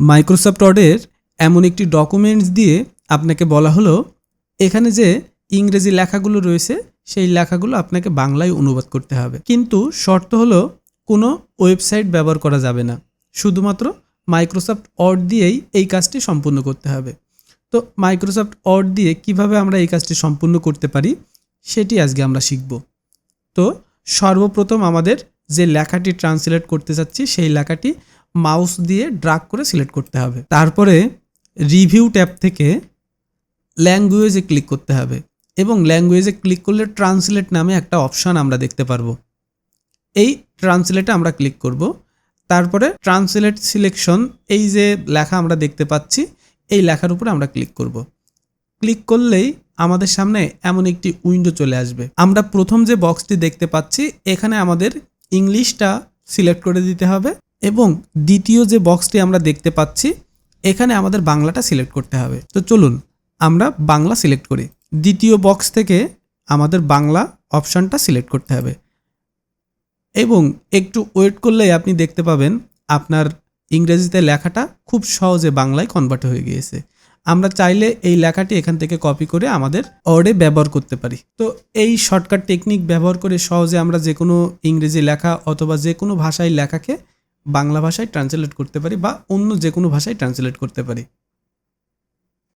Microsoft ওয়ার্ডের এমন একটি ডকুমেন্টস দিয়ে আপনাকে বলা হলো, এখানে যে ইংরেজি লেখাগুলো রয়েছে, সেই লেখাগুলো আপনাকে বাংলায় অনুবাদ করতে হবে। কিন্তু শর্ত হলো, কোনো ওয়েবসাইট ব্যবহার করা যাবে না। শুধুমাত্র মাইক্রোসফট ওয়ার্ড দিয়েই এই কাজটি সম্পূর্ণ করতে হবে। তো মাইক্রোসফট ওয়ার্ড দিয়ে কীভাবে আমরা এই কাজটি সম্পূর্ণ করতে পারি, সেটি আজকে আমরা শিখব। তো সর্বপ্রথম আমাদের যে লেখাটি ট্রান্সলেট করতে চাচ্ছি, সেই লেখাটি মাউস দিয়ে ড্রাগ করে সিলেক্ট করতে হবে। তারপরে রিভিউ ট্যাব থেকে ল্যাঙ্গুয়েজে ক্লিক করতে হবে এবং ল্যাঙ্গুয়েজে ক্লিক করলে ট্রান্সলেট নামে একটা অপশান আমরা দেখতে পারব। এই ট্রান্সলেটে আমরা ক্লিক করব। তারপরে ট্রান্সলেট সিলেকশন, এই যে লেখা আমরা দেখতে পাচ্ছি, এই লেখার উপরে আমরা ক্লিক করব। ক্লিক করলেই আমাদের সামনে এমন একটি উইন্ডো চলে আসবে। আমরা প্রথম যে বক্সটি দেখতে পাচ্ছি, এখানে আমাদের ইংলিশটা সিলেক্ট করে দিতে হবে। এবং দ্বিতীয় যে বক্সটি আমরা দেখতে পাচ্ছি, এখানে আমাদের বাংলাটা সিলেক্ট করতে হবে। তো চলুন, আমরা বাংলা সিলেক্ট করি। দ্বিতীয় বক্স থেকে আমাদের বাংলা অপশানটা সিলেক্ট করতে হবে। এবং একটু ওয়েট করলেই আপনি দেখতে পাবেন, আপনার ইংরেজিতে লেখাটা খুব সহজে বাংলায় কনভার্ট হয়ে গিয়েছে। আমরা চাইলে এই লেখাটি এখান থেকে কপি করে আমাদের অর্ডে ব্যবহার করতে পারি। তো এই শর্টকাট টেকনিক ব্যবহার করে সহজে আমরা যে কোনো ইংরেজি লেখা অথবা যে কোনো ভাষায় লেখাকে বাংলা ভাষায় ট্রান্সলেট করতে পারি বা অন্য যে কোনো ভাষায় ট্রান্সলেট করতে পারি।